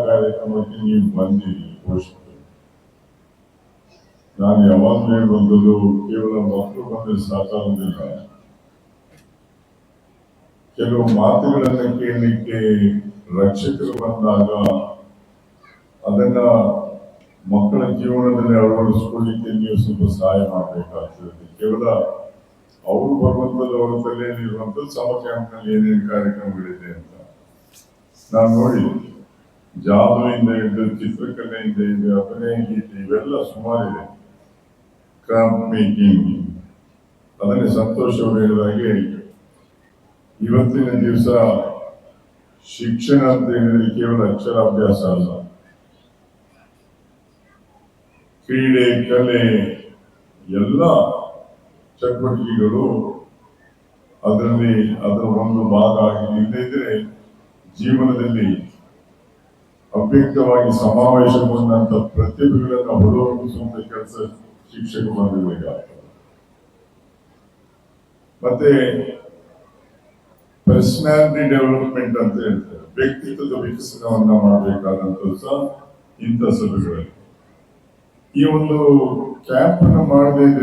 ಕಾರ್ಯಕ್ರಮಕ್ಕೆ ನೀವು ಬಂದಿರಿ ಪೋಷಕರು ನಾನು ಯಾವಾಗಲೂ ಬಂದದ್ದು ಕೇವಲ ಮಕ್ಕಳು ಬಂದರೆ ಸಾಕಾಗುವುದಿಲ್ಲ ಕೆಲವು ಮಾತುಗಳನ್ನು ಕೇಳಲಿಕ್ಕೆ ರಕ್ಷಕರು ಬಂದಾಗ ಅದನ್ನ ಮಕ್ಕಳ ಜೀವನದಲ್ಲಿ ಅಳವಡಿಸ್ಕೊಳ್ಳಿಕ್ಕೆ ನೀವು ಸ್ವಲ್ಪ ಸಹಾಯ ಮಾಡಬೇಕಾಗ್ತದೆ ಕೇವಲ ಅವರು ಭಗವಂತದ ಅವರ ತಲೆಯಲ್ಲಿರುವಂಥದ್ದು ಸಮ ಕ್ಯಾಂಪ್ನಲ್ಲಿ ಏನೇನು ಕಾರ್ಯಕ್ರಮಗಳಿದೆ ಅಂತ ನಾನು ನೋಡಿ ಜಾದುವಿಂದ ಹಿಡಿದು ಚಿತ್ರಕಲೆಯಿಂದ ಹಿಡಿದು ಅಭಿನಯ ಗೀತೆ ಇವೆಲ್ಲ ಸುಮಾರಿದೆ. ಕ್ರಾಫ್ಟ್ ಮೇಕಿಂಗ್ ಅದನ್ನೇ ಸಂತೋಷ್ ಹೇಳಿದಾಗೆ ಇವತ್ತಿನ ದಿವಸ ಶಿಕ್ಷಣ ಅಂತ ಹೇಳಿದ್ರೆ ಕೇವಲ ಅಕ್ಷರಾಭ್ಯಾಸ ಅಲ್ಲ. ಕ್ರೀಡೆ, ಕಲೆ, ಎಲ್ಲ ಚಟುವಟಿಕೆಗಳು ಅದರಲ್ಲಿ ಅದರ ಒಂದು ಭಾಗ ಆಗಿ ಇಲ್ಲದಿದ್ದರೆ ಜೀವನದಲ್ಲಿ ಅವ್ಯಕ್ತವಾಗಿ ಸಮಾವೇಶಗೊಂಡಂತ ಪ್ರತಿಭೆಗಳನ್ನು ಹೊರಹೊಮ್ಮಿಸುವಂತ ಕೆಲಸ ಶಿಕ್ಷಕ ಮಾಡಬೇಕಾಗ್ತದೆ ಮತ್ತೆ ಪರ್ಸನಾಲಿಟಿ ಡೆವಲಪ್ಮೆಂಟ್ ಅಂತ ಹೇಳ್ತಾರೆ ವ್ಯಕ್ತಿತ್ವದ ವಿಕಸನವನ್ನ ಮಾಡಬೇಕಾದಂತ ಸಹ ಇಂಥ ಸಭೆಗಳಲ್ಲಿ ಈ ಒಂದು ಕ್ಯಾಂಪ್ ಅನ್ನು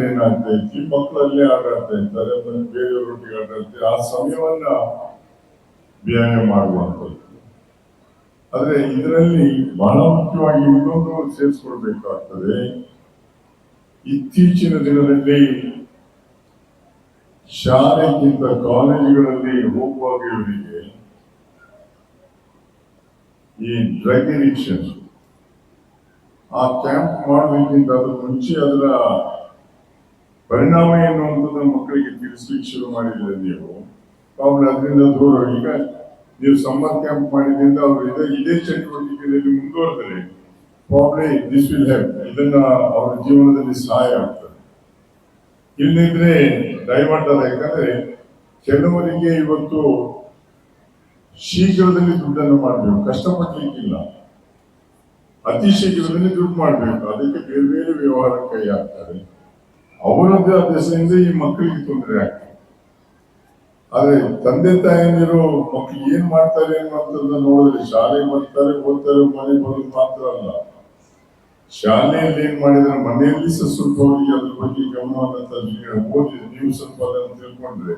ಏನಾಗ್ತಾ ಇತ್ತು ಈ ಮಕ್ಕಳು ಅಲ್ಲೇ ಆಟಾಡ್ತಾ ಇರ್ತಾರೆ ಬೇರೆಯವರೊಟ್ಟಿಗೆ ಆಟಾಡ್ತಾರೆ ಆ ಸಮಯವನ್ನ ವ್ಯಾಯಾಮ ಮಾಡುವಂಥದ್ದು ಆದ್ರೆ ಇದರಲ್ಲಿ ಬಹಳ ಮುಖ್ಯವಾಗಿ ಇನ್ನೊಂದು ಸೇರಿಸ್ಕೊಳ್ಬೇಕಾಗ್ತದೆ. ಇತ್ತೀಚಿನ ದಿನದಲ್ಲಿ ಶಾಲೆಗಿಂತ ಕಾಲೇಜುಗಳಲ್ಲಿ ಹೋಗುವಾಗ ಇವರಿಗೆ ಈ ಡ್ರಗ್ ಎಡಿಕ್ಷನ್ ಆ ಕ್ಯಾಂಪ್ ಮಾಡೋದಕ್ಕಿಂತ ಅದು ಮುಂಚೆ ಅದರ ಪರಿಣಾಮ ಏನು ಅಂತ ಮಕ್ಕಳಿಗೆ ತಿಳಿಸ್ಲಿಕ್ಕೆ ಶುರು ಮಾಡಿದ್ರೆ ನೀವು. ಅವ್ರು ಅದರಿಂದ ದೂರ ಈಗ ನೀವು ಸಮ್ಮರ್ ಕ್ಯಾಂಪ್ ಮಾಡಿದ್ರಿಂದ ಅವರು ಇದೇ ಇದೇ ಚಟುವಟಿಕೆಯಲ್ಲಿ ಮುಂದುವರೆದರೆ ಪ್ರಾಬ್ಲಿ ದಿಸ್ ವಿಲ್ ಹೆಲ್ಪ್ ಇದನ್ನ ಅವರ ಜೀವನದಲ್ಲಿ ಸಹಾಯ ಆಗ್ತದೆ. ಇಲ್ಲದಿದ್ರೆ ಅದ ಯಾಕಂದ್ರೆ ಕೆಲವರಿಗೆ ಇವತ್ತು ಶೀಘ್ರದಲ್ಲಿ ದುಡ್ಡನ್ನು ಮಾಡಬೇಕು. ಕಷ್ಟಪಡ್ಲಿಕ್ಕಿಲ್ಲ. ಅತಿ ಶೀಘ್ರದಲ್ಲಿ ದುಡ್ಡು ಮಾಡಬೇಕು. ಅದಕ್ಕೆ ಬೇರೆ ಬೇರೆ ವ್ಯವಹಾರ ಕೈ ಹಾಕ್ತಾರೆ. ಅವರದ್ದೇ ಅಭ್ಯಾಸದಿಂದ ಈ ಮಕ್ಕಳಿಗೆ ತೊಂದರೆ ಆಗ್ತದೆ. ಆದ್ರೆ ತಂದೆ ತಾಯಿಯರು ಮಕ್ಕಳು ಏನ್ ಮಾಡ್ತಾರೆ ಅನ್ನೋದನ್ನ ನೋಡಿದ್ರೆ ಶಾಲೆ ಬರ್ತಾರೆ ಓದ್ತಾರೆ, ಮನೆ ಬರೋದು ಮಾತ್ರ ಅಲ್ಲ. ಶಾಲೆಯಲ್ಲಿ ಏನ್ ಮಾಡಿದ್ರೆ ಮನೆಯಲ್ಲಿ ಸಹ ಸ್ವಲ್ಪ ಅವರಿಗೆ ಅದ್ರ ಬಗ್ಗೆ ಗಮನವನ್ನು ತಂದು ಓದಿ ನೀವು ಸ್ವಲ್ಪ ಅದನ್ನು ತಿಳ್ಕೊಂಡ್ರೆ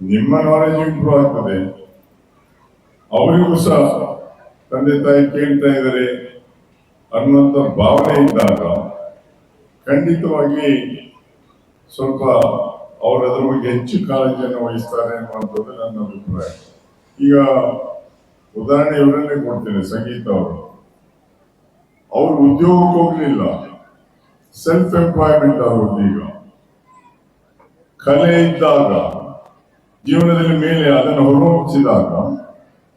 ನಿಮ್ಮ ನಾಲೆಜ್ ಇಂಪ್ರೂವ್ ಆಗ್ತದೆ. ಅವರಿಗೂ ಸಹ ತಂದೆ ತಾಯಿ ಕೇಳ್ತಾ ಇದ್ದಾರೆ ಅನ್ನುವಂಥ ಭಾವನೆ ಇದ್ದಾಗ ಖಂಡಿತವಾಗಿ ಸ್ವಲ್ಪ ಅವರು ಅದರ ಬಗ್ಗೆ ಹೆಚ್ಚು ಕಾಳಜಿಯನ್ನು ವಹಿಸ್ತಾರೆ ಅನ್ನುವಂಥದ್ದು ನನ್ನ ಅಭಿಪ್ರಾಯ. ಈಗ ಉದಾಹರಣೆ ಇವರನ್ನೇ ಕೊಡ್ತೇನೆ, ಸಂಗೀತ ಅವರು. ಅವರು ಉದ್ಯೋಗಕ್ಕೆ ಹೋಗ್ಲಿಲ್ಲ. ಸೆಲ್ಫ್ ಎಂಪ್ಲಾಯ್ಮೆಂಟ್ ಆಗೋದು ಈಗ. ಕಲೆ ಇದ್ದಾಗ, ಜೀವನದಲ್ಲಿ ಮೇಲೆ ಅದನ್ನು ಹೊರಹೊಮ್ಮಿಸಿದಾಗ,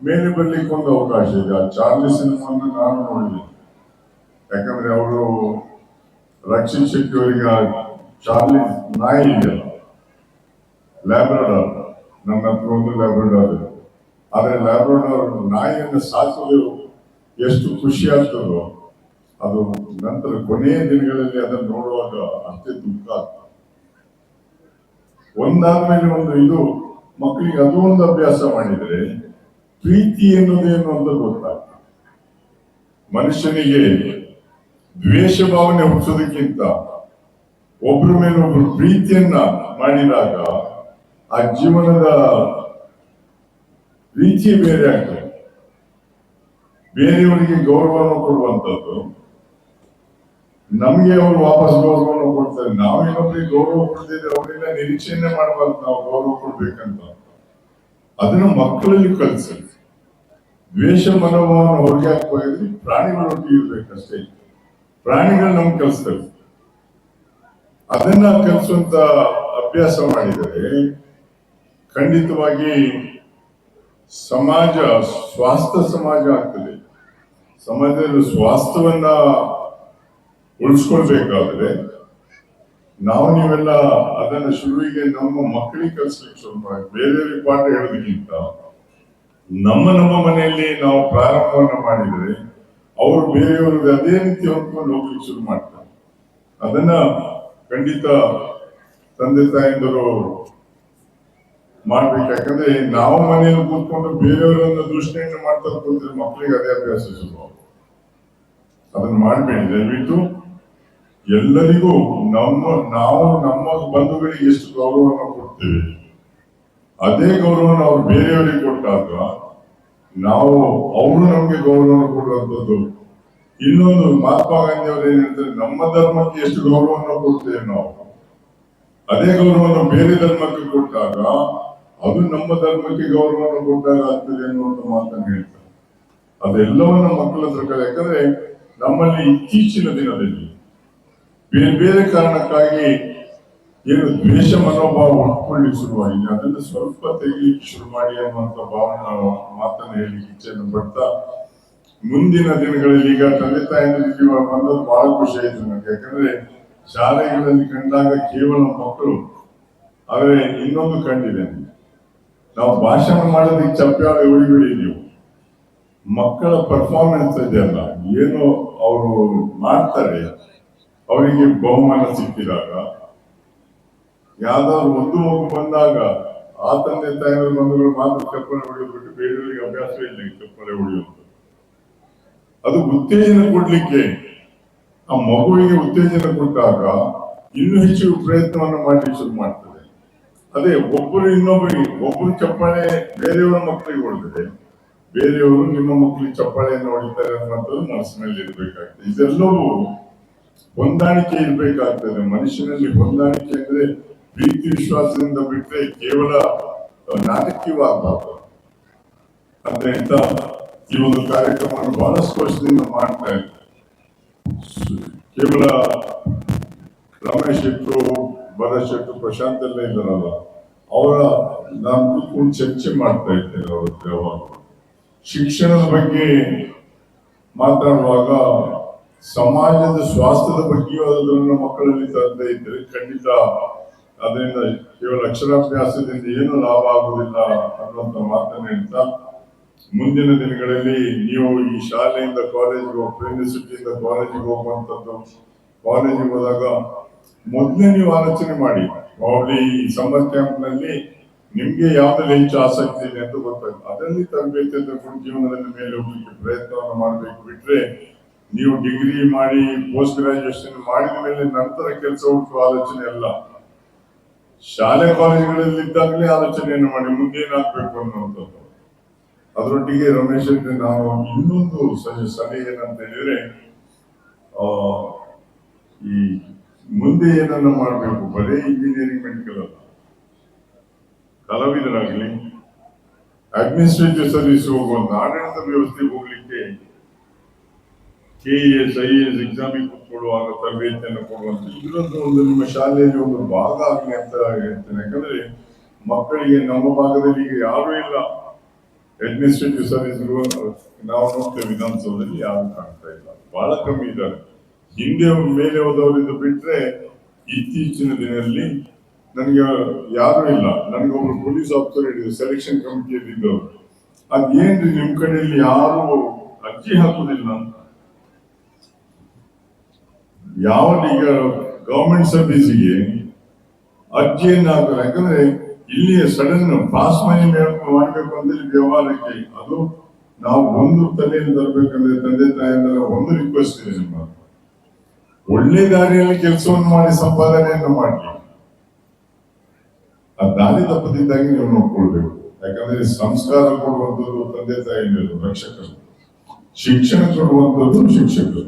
ಮೇಲೆ ಬರ್ಲಿಕ್ಕೆ ಒಂದು ಅವಕಾಶ ಇದೆ. ಆ ಚಾರ್ಲಿ ಸಿನಿಮಾವನ್ನು ನಾನು ನೋಡಿದೆ. ಯಾಕಂದ್ರೆ ಅವರು ರಕ್ಷಿತ್ ಶೆಟ್ಟಿ ಅವರಿಗೆ ಚಾರ್ಲಿ ನಾಯಿ ಇದೆಯಲ್ಲ ಲ್ಯಾಬ್ರಡಾರ್ ನನ್ನ ಹತ್ರ ಒಂದು ಲ್ಯಾಬ್ರಡಾರ್. ಆದ್ರೆ ಲ್ಯಾಬ್ರಡಾರ್ ನಾಯಿಯನ್ನು ಸಾಕೋದು ಎಷ್ಟು ಖುಷಿ ಆಗ್ತದೋ, ಅದು ನಂತರ ಕೊನೆಯ ದಿನಗಳಲ್ಲಿ ಅದನ್ನು ನೋಡುವಾಗ ಅಷ್ಟೇ ದುಃಖ ಆಗ್ತದೆ. ಒಂದಾದ್ಮೇಲೆ ಒಂದು ಇದು, ಮಕ್ಕಳಿಗೆ ಅದು ಒಂದು ಅಭ್ಯಾಸ ಮಾಡಿದರೆ ಪ್ರೀತಿ ಎನ್ನುವುದೇನು ಅಂತ ಗೊತ್ತಾಗ್ತದೆ. ಮನುಷ್ಯನಿಗೆ ದ್ವೇಷ ಭಾವನೆ ಹುಟ್ಟಿಸೋದಕ್ಕಿಂತ ಒಬ್ರ ಮೇಲೆ ಒಬ್ರು ಪ್ರೀತಿಯನ್ನ ಮಾಡಿದಾಗ ಆ ಜೀವನದ ರೀತಿ ಬೇರೆ ಆಗ್ತದೆ. ಬೇರೆಯವರಿಗೆ ಗೌರವವನ್ನು ಕೊಡುವಂಥದ್ದು, ನಮಗೆ ಅವರು ವಾಪಸ್ ಗೌರವವನ್ನು ಕೊಡ್ತಾರೆ. ನಾವು ಇನ್ನೊಬ್ಬರಿಗೆ ಗೌರವ ಕೊಡ್ತಿದ್ರೆ ಅವರೆಲ್ಲ, ನಿರೀಕ್ಷೆಯನ್ನೇ ಮಾಡಬಾರ್ದು. ನಾವು ಗೌರವ ಕೊಡ್ಬೇಕಂತ. ಅದನ್ನು ಮಕ್ಕಳಲ್ಲಿ ಕಲಿಸಿ ದ್ವೇಷ ಮನೋಭಾವನ ಹೊರಗೆ ಹಾಕಿ ಪ್ರಾಣಿಗಳೊಟ್ಟಿಗೆ ಇರ್ಬೇಕಷ್ಟೇ. ಪ್ರಾಣಿಗಳು ನಮ್ಗೆ ಕಲಿಸ್ತವೆ. ಅದನ್ನ ಕಲಿಸುವಂತ ಅಭ್ಯಾಸ ಮಾಡಿದರೆ ಖಂಡಿತವಾಗಿ ಸಮಾಜ ಸ್ವಾಸ್ಥ್ಯ ಸಮಾಜ ಆಗ್ತದೆ. ಸಮಾಜದಲ್ಲಿ ಸ್ವಾಸ್ಥ್ಯವನ್ನ ಉಳಿಸ್ಕೊಳ್ಬೇಕಾದ್ರೆ ನಾವು ನೀವೆಲ್ಲ ಅದನ್ನ ಶುರುವಿಗೆ ನಮ್ಮ ಮಕ್ಕಳಿಗೆ ಕಲಿಸ್ಲಿಕ್ಕೆ ಶುರು ಮಾಡಿ ಬೇರೆಯವ್ರಿಗೆ ಪಾಠ ಹೇಳೋದಕ್ಕಿಂತ ನಮ್ಮ ನಮ್ಮ ಮನೆಯಲ್ಲಿ ನಾವು ಪ್ರಾರಂಭವನ್ನ ಮಾಡಿದರೆ ಅವರು ಬೇರೆಯವ್ರಿಗೆ ಅದೇ ರೀತಿ ಹೊಂದ್ಕೊಂಡು ಹೋಗ್ಲಿಕ್ಕೆ ಶುರು ಮಾಡ್ತಾರೆ. ಅದನ್ನ ಖಂಡಿತ ತಂದೆ ತಾಯಂದಿರು ಮಾಡ್ಬೇಕು ಯಾಕಂದ್ರೆ ನಾವು ಮನೆಯಲ್ಲಿ ಕೂತ್ಕೊಂಡು ಬೇರೆಯವರನ್ನ ದೂಷಣೆಯನ್ನು ಮಾಡ್ತಾ ಕೂತಿದ್ರೆ ಮಕ್ಕಳಿಗೆ ಅದೇ ಅಭ್ಯಾಸ ಶುರು ಅದನ್ನ ಮಾಡಬೇಡಿ, ದಯವಿಟ್ಟು. ಎಲ್ಲರಿಗೂ ನಮ್ಮ, ನಾವು ನಮ್ಮ ಬಂಧುಗಳಿಗೆ ಎಷ್ಟು ಗೌರವವನ್ನು ಕೊಡ್ತೇವೆ, ಅದೇ ಗೌರವವನ್ನು ಅವ್ರು ಬೇರೆಯವರಿಗೆ ಕೊಟ್ಟಾಗ ನಾವು ಅವರು ನಮ್ಗೆ ಗೌರವ ಕೊಡುವಂಥದ್ದು. ಇನ್ನೊಂದು ಮಹಾತ್ಮ ಗಾಂಧಿ ಅವರು ಏನ್ ಹೇಳ್ತಾರೆ, ನಮ್ಮ ಧರ್ಮಕ್ಕೆ ಎಷ್ಟು ಗೌರವವನ್ನು ಕೊಡ್ತೇವೆ ನಾವು. ಅದೇ ಗೌರವವನ್ನು ಬೇರೆ ಧರ್ಮಕ್ಕೆ ಕೊಟ್ಟಾಗ ಅದು ನಮ್ಮ ಧರ್ಮಕ್ಕೆ ಗೌರವವನ್ನು ಕೊಟ್ಟಾಗ ಆಗ್ತದೆ ಅನ್ನುವಂಥ ಮಾತನ್ನು ಹೇಳ್ತಾರೆ. ಅದೆಲ್ಲವನ್ನ ಮಕ್ಕಳ ಹತ್ರ ಯಾಕಂದ್ರೆ ನಮ್ಮಲ್ಲಿ ಇತ್ತೀಚಿನ ದಿನದಲ್ಲಿ ಬೇರೆ ಬೇರೆ ಕಾರಣಕ್ಕಾಗಿ ಏನು ದ್ವೇಷ ಮನೋಭಾವ ಉಟ್ಕೊಳ್ಳಿ ಶುರುವಾಗಿದೆ. ಅದನ್ನು ಸ್ವಲ್ಪ ತೆಗಿಲಿಕ್ಕೆ ಶುರು ಮಾಡಿ ಅನ್ನುವಂಥ ಭಾವನೆ ಮಾತನ್ನು ಹೇಳಲಿಕ್ಕೆ ಇಚ್ಛೆಯನ್ನು ಪಡ್ತಾ, ಮುಂದಿನ ದಿನಗಳಲ್ಲಿ ಈಗ ತಂದೆ ಇವಾಗ ಬಂದದ್ದು ಬಹಳ ಖುಷಿ ಆಯ್ತು ನನಗೆ. ಯಾಕಂದ್ರೆ ಶಾಲೆಗಳಲ್ಲಿ ಕಂಡಾಗ ಕೇವಲ ಮಕ್ಕಳು, ಆದರೆ ಇನ್ನೊಂದು ಕಂಡಿದೆ. ನಾವು ಭಾಷಣ ಮಾಡೋದಕ್ಕೆ ಚಪ್ಪಾಳೆ ಉಳಿಬಿಡಿ ನೀವು. ಮಕ್ಕಳ ಪರ್ಫಾರ್ಮೆನ್ಸ್ ಇದೆಯಲ್ಲ ಏನು ಅವರು ಮಾಡ್ತಾರೆ, ಅವರಿಗೆ ಬಹುಮಾನ ಸಿಕ್ಕಿದಾಗ, ಯಾವ್ದಾದ್ರು ಒಂದು ಮಗು ಬಂದಾಗ, ಆ ತಂದೆ ತಾಯಿಯವರು ಬಂಧುಗಳು ಮಾತ್ರ ಚಪ್ಪಲೆ ಬಿಟ್ಟು ಬೇರೆಯವರಿಗೆ ಅಭ್ಯಾಸವೇ ಇಲ್ಲ ಚಪ್ಪಲೆ ಹೊಡೆಯೋದು. ಅದು ಉತ್ತೇಜನ ಕೊಡ್ಲಿಕ್ಕೆ, ಆ ಮಗುವಿಗೆ ಉತ್ತೇಜನ ಕೊಟ್ಟಾಗ ಇನ್ನೂ ಹೆಚ್ಚು ಪ್ರಯತ್ನವನ್ನು ಮಾಡಲಿಕ್ಕೆ ಶುರು ಮಾಡ್ತದೆ ಅದೇ ಒಬ್ಬರು ಇನ್ನೊಬ್ಬರಿಗೆ ಒಬ್ಬರು ಚಪ್ಪಾಳೆ ಬೇರೆಯವರ ಮಕ್ಕಳಿಗೆ ಹೊಡೆದ್ರೆ ಬೇರೆಯವರು ನಿಮ್ಮ ಮಕ್ಕಳಿಗೆ ಚಪ್ಪಾಳೆಯನ್ನು ಹೊಡಿತಾರೆ ಅನ್ನೋದು ಮನಸ್ಸಿನಲ್ಲಿ ಇರ್ಬೇಕಾಗ್ತದೆ. ಇದೆಲ್ಲವೂ ಹೊಂದಾಣಿಕೆ ಇರ್ಬೇಕಾಗ್ತದೆ. ಮನುಷ್ಯನಲ್ಲಿ ಹೊಂದಾಣಿಕೆ ಅಂದ್ರೆ ಪ್ರೀತಿ ವಿಶ್ವಾಸದಿಂದ ಬಿಟ್ಟರೆ ಕೇವಲ ನಾಟಕೀಯವಾಗಬಾರ್ದು. ಅದರಿಂದ ಈ ಒಂದು ಕಾರ್ಯಕ್ರಮವನ್ನು ಬಹಳಷ್ಟು ವರ್ಷದಿಂದ ಮಾಡ್ತಾ ಇದ್ದಾರೆ ಕೇವಲ ರಮೇಶ್ ಭರತ್ ಶೆಟ್ಟು ಪ್ರಶಾಂತ್ ಎಲ್ಲ ಇದ್ದಾರಲ್ಲ ಅವರ ನಾನು ಕೂತ್ಕೊಂಡು ಚರ್ಚೆ ಮಾಡ್ತಾ ಇದ್ದೇನೆ ಅವರು ಯಾವಾಗ ಶಿಕ್ಷಣದ ಬಗ್ಗೆ ಮಾತಾಡುವಾಗ ಸಮಾಜದ ಸ್ವಾಸ್ಥ್ಯದ ಬಗ್ಗೆಯೂ ಅದನ್ನು ಮಕ್ಕಳಲ್ಲಿ ತಂದೆ ಇದ್ದರೆ ಖಂಡಿತ ಅದರಿಂದ ಕೇವಲ ಅಕ್ಷರಾಭ್ಯಾಸದಿಂದ ಏನು ಲಾಭ ಆಗುವುದಿಲ್ಲ ಅನ್ನುವಂಥ ಮಾತನ್ನು ಹೇಳ್ತಾ, ಮುಂದಿನ ದಿನಗಳಲ್ಲಿ ನೀವು ಈ ಶಾಲೆಯಿಂದ ಕಾಲೇಜಿಗೆ ಯೂನಿವರ್ಸಿಟಿಯಿಂದ ಕಾಲೇಜಿಗೆ ಹೋಗುವಂಥದ್ದು ಕಾಲೇಜಿಗೆ ಹೋದಾಗ ಮೊದಲೇ ನೀವು ಆಲೋಚನೆ ಮಾಡಿ. ಪ್ರಾಬ್ಲಿ ಈ ಸಮ್ಮರ್ ಕ್ಯಾಂಪ್ನಲ್ಲಿ ನಿಮ್ಗೆ ಯಾವ್ದ್ರಲ್ಲಿ ಹೆಚ್ಚು ಆಸಕ್ತಿ ಇದೆ ಅಂತ ಗೊತ್ತಾಗುತ್ತೆ ಅದರಲ್ಲಿ ತರಬೇತಿ ತಗೊಂಡು ಜೀವನದಲ್ಲಿ ಮೇಲೆ ಹೋಗ್ಲಿಕ್ಕೆ ಪ್ರಯತ್ನವನ್ನು ಮಾಡಬೇಕು. ಬಿಟ್ರೆ ನೀವು ಡಿಗ್ರಿ ಮಾಡಿ ಪೋಸ್ಟ್ ಗ್ರಾಜುಯೇಷನ್ ಮಾಡಿದ ಮೇಲೆ ನಂತರ ಕೆಲಸ ಹುಡುಕುವ ಆಲೋಚನೆ ಅಲ್ಲ. ಶಾಲೆ ಕಾಲೇಜುಗಳಲ್ಲಿ ಇದ್ದಾಗಲೇ ಆಲೋಚನೆಯನ್ನು ಮಾಡಿ ಮುಂದೆ ಏನಾಗ್ಬೇಕು ಅನ್ನುವಂಥದ್ದು. ಅದರೊಟ್ಟಿಗೆ ರಮೇಶ್ ಅವರಿಗೆ ನಾವು ಇನ್ನೊಂದು ಸಲಹೆ ಏನಂತ ಹೇಳಿದ್ರೆ ಈ ಮುಂದೆ ಏನನ್ನ ಮಾಡಬೇಕು? ಬರೇ ಇಂಜಿನಿಯರಿಂಗ್ ಮೆಡಿಕಲ್ ಅಲ್ಲ. ಕಲಾವಿದರಾಗಲಿ ಅಡ್ಮಿನಿಸ್ಟ್ರೇಟಿವ್ ಸರ್ವಿಸ್ ಹೋಗುವಂತ ಆಡಳಿತ ವ್ಯವಸ್ಥೆ ಹೋಗ್ಲಿಕ್ಕೆ ಕೆ ಎಸ್ ಐ ಎಸ್ ಎಕ್ಸಾಮಿಗೆ ಕೂತ್ಕೊಳ್ಳುವಾಗ ತರಬೇತಿಯನ್ನು ಕೊಡುವಂತ ಇದರದ್ದು ಒಂದು ನಿಮ್ಮ ಶಾಲೆಯಲ್ಲಿ ಒಂದು ಭಾಗ ಆಗಲಿ ಅಂತ ಹೇಳ್ತೇನೆ. ಯಾಕಂದ್ರೆ ಮಕ್ಕಳಿಗೆ ನಮ್ಮ ಭಾಗದಲ್ಲಿ ಈಗ ಯಾರೂ ಇಲ್ಲ. ಅಡ್ಮಿನಿಸ್ಟ್ರೇಟಿವ್ ಸರ್ವಿಸ್ ನಾವು ನೋಡ್ತೇವೆ ವಿಧಾನಸೌಧದಲ್ಲಿ ಯಾರು ಕಾಣ್ತಾ ಇಲ್ಲ. ಬಹಳ ಕಮ್ಮಿ ಇದ್ದಾರೆ. ಹಿಂದೆ ಮೇಲೆ ಹೋದವರಿಂದ ಬಿಟ್ರೆ ಇತ್ತೀಚಿನ ದಿನದಲ್ಲಿ ನನಗೆ ಯಾರು ಇಲ್ಲ. ನನಗೆ ಒಬ್ರು ಪೊಲೀಸ್ ಆಫೀಸರ್ ಹೇಳಿದ್ರು ಸೆಲೆಕ್ಷನ್ ಕಮಿಟಿಯಲ್ಲಿ ಇದ್ದವರು. ಅದೇನ್ರಿ ನಿಮ್ ಕಡೆಯಲ್ಲಿ ಯಾರು ಅರ್ಜಿ ಹಾಕುದಿಲ್ಲ? ಅಂತ ಯಾವ ಈಗ ಗವರ್ಮೆಂಟ್ ಸರ್ವಿಸಿಗೆ ಅರ್ಜಿಯನ್ನು ಹಾಕಲ್ಲ ಯಾಕಂದ್ರೆ ಇಲ್ಲಿ ಸಡನ್ ಪಾಸ್ ಮನಿ ಮಾಡಬೇಕು ಅಂದ್ರೆ ವ್ಯವಹಾರಕ್ಕೆ ಅದು ನಾವು ಒಂದು ತಲೆಯಲ್ಲಿ ತರಬೇಕಂದ್ರೆ ತಂದೆ ತಾಯಿ ಒಂದು ರಿಕ್ವೆಸ್ಟ್ ಇದೆ ನಿಮ್ಮ ಒಳ್ಳೆ ದಾರಿಯಲ್ಲಿ ಕೆಲಸವನ್ನು ಮಾಡಿ ಸಂಪಾದನೆಯನ್ನು ಮಾಡಲಿ. ಆ ದಾರಿ ತಪ್ಪದಿದ್ದಾಗಿ ನೀವು ನೋಡ್ಕೊಳ್ಬೇಕು. ಯಾಕಂದ್ರೆ ಸಂಸ್ಕಾರ ಕೊಡುವಂಥದ್ದು ತಂದೆ ತಾಯಿಗಳು ರಕ್ಷಕರು. ಶಿಕ್ಷಣ ಕೊಡುವಂಥದ್ದು ಶಿಕ್ಷಕರು.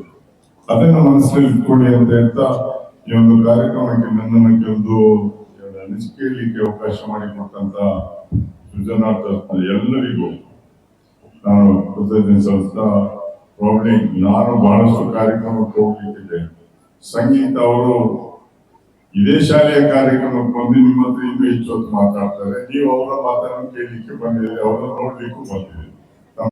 ಅದನ್ನ ಮನಸ್ಸಿನಲ್ಲಿ ಇಟ್ಕೊಳ್ಳಿ ಅಂತ ಹೇಳ್ತಾ ಈ ಒಂದು ಕಾರ್ಯಕ್ರಮಕ್ಕೆ ನನ್ನನ್ನು ಕೆಲವು ಅನಿಸಿಕೆಯಲ್ಲಿಕ್ಕೆ ಅವಕಾಶ ಮಾಡಿಕೊಟ್ಟಂತ ಸೃಜನಾರ್ಥ ಎಲ್ಲರಿಗೂ ನಾನು ಕೃತಜ್ಞತೆ ಸಲ್ಲಿಸ್ತಾ ಪ್ರಾಬ್ಲಿ ನಾನು ಬಹಳಷ್ಟು ಕಾರ್ಯಕ್ರಮಕ್ಕೆ ಹೋಗ್ಲಿಕ್ಕಿದೆ ಸಂಗೀತ ಅವರು ಇದೇ ಶಾಲೆಯ ಕಾರ್ಯಕ್ರಮಕ್ಕೆ ಬಂದು ನಿಮ್ಮ ಹತ್ರ ಇನ್ನೂ ಹೆಚ್ಚು ಹೊತ್ತು ಮಾತಾಡ್ತಾರೆ. ನೀವು ಅವರ ಮಾತನ್ನು ಕೇಳಲಿಕ್ಕೆ ಬಂದಿದ್ದೀರಿ ಅವರನ್ನು ನೋಡ್ಲಿಕ್ಕೂ ಬಂದಿದ್ದೀರಿ